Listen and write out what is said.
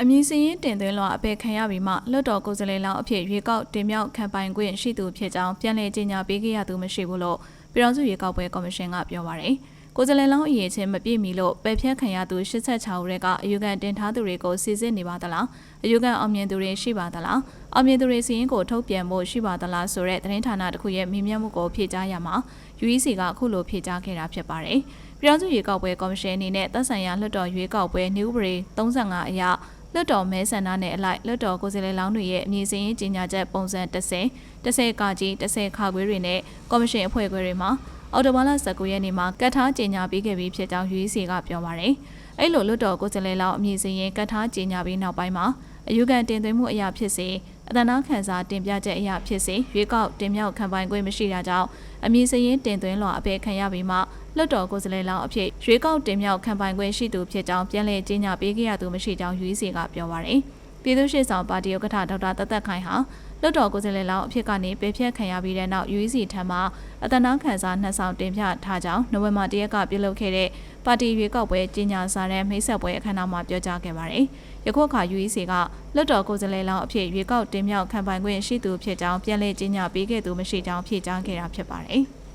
အမည်စရင်းတင်သွင်းလွှာအပေခံရပြီးမှလွတ်တော်ကိုယ်စားလှယ်လောင်းအဖြစ်ရွေးကောက်တင်မြှောက်ခံပိုင်ခွင့်ရှိသူဖြစ်ကြောင်းပြန်လည်ကြေညာပေးခဲ့ရသူမရှိဘူးလို့ပြည်ထောင်စုရွေးကောက်ပွဲကော်မရှင်ကပြောပါရယ်ကိုယ်စားလှယ်လောင်းအရေးချင်းမပြည့်မီလို့ပယ်ဖြတ်ခံရသူ86ဦးကအယူခံတင်ထားသူတွေကိုစီစစ်နေပါသလားအယူခံအောင်မြင်သူတွေရှိပါသလားအောင်မြင်သူတွေစီရင်ကိုထုတ်ပြန်ဖို့ရှိပါသလားဆိုတဲ့သတင်းဌာနတစ်ခုရဲ့မြင်မြတ်မှုကိုဖြေကြားရမှာ UEC ကအခုလိုဖြေကြားခဲ့တာဖြစ်ပါတယ်ပြည်ထောင်စုရွေးကောက်ပွဲကော်မရှင်အနေနဲ့သက်ဆိုင်ရာလွှတ်တော်ရွေးကောက်ပွဲနေဥပဒေ35အရ လွှတ်တော်မဲဆန္ဒနဲ့အလိုက်လွှတ်တော်ကိုယ်စားလှယ်လောင်းတွေရဲ့အမည်စရင်းကြီးညာချက်ပုံစံ30 30ကကြီး30ခါခွေးတွေနဲ့ကော်မရှင်အဖွဲ့ခွဲတွေမှာအော်တိုဘာလ19ရက်နေ့မှာကတ်ထားကြီးညာပေးခဲ့ပြီးဖြစ်ကြောင်း UEC ကပြောပါရယ်အဲ့လိုလွှတ်တော်ကိုယ်စားလှယ်လောင်းအမည်စရင်းကတ်ထားကြီးညာပြီးနောက်ပိုင်းမှာအယူခံတင်သွင်းမှုအရာဖြစ်စေ အတနာခံစာတင်ပြချက်အရာဖြစ်စေရွေးကောက်တင်မြှောက်ခံပိုင်ခွင့်မရှိတာကြောင့်အမည်စရင်းတင်သွင်းလွှာအပေခံရပြီးမှလွှတ်တော်ကိုယ်စားလှယ်လောင်းအဖြစ်ရွေးကောက်တင်မြှောက်ခံပိုင်ခွင့်ရှိသူဖြစ်ကြောင်းပြန်လည်ကြေညာပေးခဲ့ရသူမရှိကြောင်း UEC ကပြောပါရယ် ပြည်သူ့ရှေ့ဆောင်ပါတီဥက္ကဋ္ဌဒေါက်တာတသက်ခိုင်ဟာလွှတ်တော်ကိုယ်စားလှယ်လောင်းအဖြစ်ကနေပေဖြတ်ခံရပြီးတဲ့နောက် UEC ထံမှအတနာခံစာနှစ်ဆောင်တင်ပြထားကြောင်းနိုဝင်ဘာ၁ရက်ကပြုလုပ်ခဲ့တဲ့ပါတီရွေးကောက်ပွဲကြီးညာစာတမ်းမိတ်ဆက်ပွဲအခမ်းအနားမှာပြောကြားခဲ့ပါတယ်။ယခုအခါ UEC ကလွှတ်တော်ကိုယ်စားလှယ်လောင်းအဖြစ်ရွေးကောက်တင်မြှောက်ခံပိုင်ခွင့်ရှိသူဖြစ်ကြောင်းပြန်လည်ကြေညာပေးခဲ့သူမရှိကြောင်းဖြေကြားခဲ့တာဖြစ်ပါတယ်။